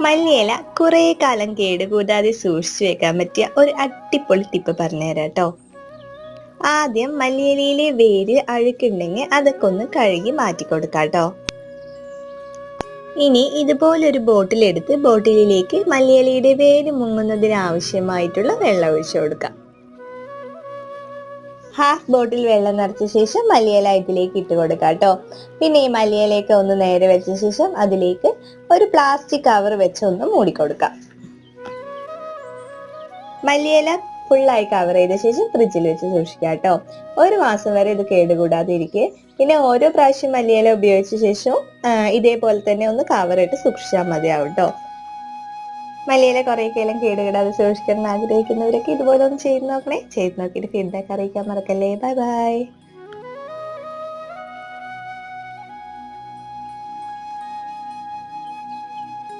മല്ലിയില കുറേ കാലം കേടുകൂടാതെ സൂക്ഷിച്ചു വെക്കാൻ പറ്റിയ ഒരു അടിപൊളി ടിപ്പ് പറഞ്ഞുതരാം കേട്ടോ. ആദ്യം മല്ലിയിലയിലെ വേര് അഴുക്കുണ്ടെങ്കിൽ അതൊക്കെ ഒന്ന് കഴുകി മാറ്റി കൊടുക്കാം കേട്ടോ. ഇനി ഇതുപോലൊരു ബോട്ടിലെടുത്ത് ബോട്ടിലിലേക്ക് മല്ലിയിലയുടെ വേര് മുങ്ങുന്നതിന് ആവശ്യമായിട്ടുള്ള വെള്ളം ഒഴിച്ചു കൊടുക്കാം. ഹാഫ് ബോട്ടിൽ വെള്ളം നിറച്ച ശേഷം മല്ലിയില ഇതിലേക്ക് ഇട്ട് കൊടുക്കുക കേട്ടോ. പിന്നെ ഈ മല്ലിയിലേക്ക് ഒന്ന് നേരെ വെച്ച ശേഷം അതിലേക്ക് ഒരു പ്ലാസ്റ്റിക് കവർ വെച്ച് ഒന്ന് മൂടിക്കൊടുക്കാം മല്ലിയില ഫുള്ളായി കവർ ചെയ്ത ശേഷം ഫ്രിഡ്ജിൽ വെച്ച് സൂക്ഷിക്കുക കേട്ടോ. ഒരു മാസം വരെ ഇത് കേടുകൂടാതെ ഇരിക്കുക പിന്നെ ഓരോ പ്രാവശ്യം മല്ലിയില ഉപയോഗിച്ച ശേഷവും ഇതേപോലെ തന്നെ ഒന്ന് കവറിട്ട് സൂക്ഷിച്ചാൽ മതിയാവും കേട്ടോ. മല്ലിയില കുറേ കാലം കേടുകൂടാതെ സൂക്ഷിക്കണം ആഗ്രഹിക്കുന്നവരൊക്കെ ഇതുപോലെ ഒന്ന് ചെയ്ത് നോക്കണേ. ചെയ്ത് നോക്കിയിട്ട് ഫീഡ്ബാക്ക് അറിയിക്കാൻ മറക്കല്ലേ. Bye bye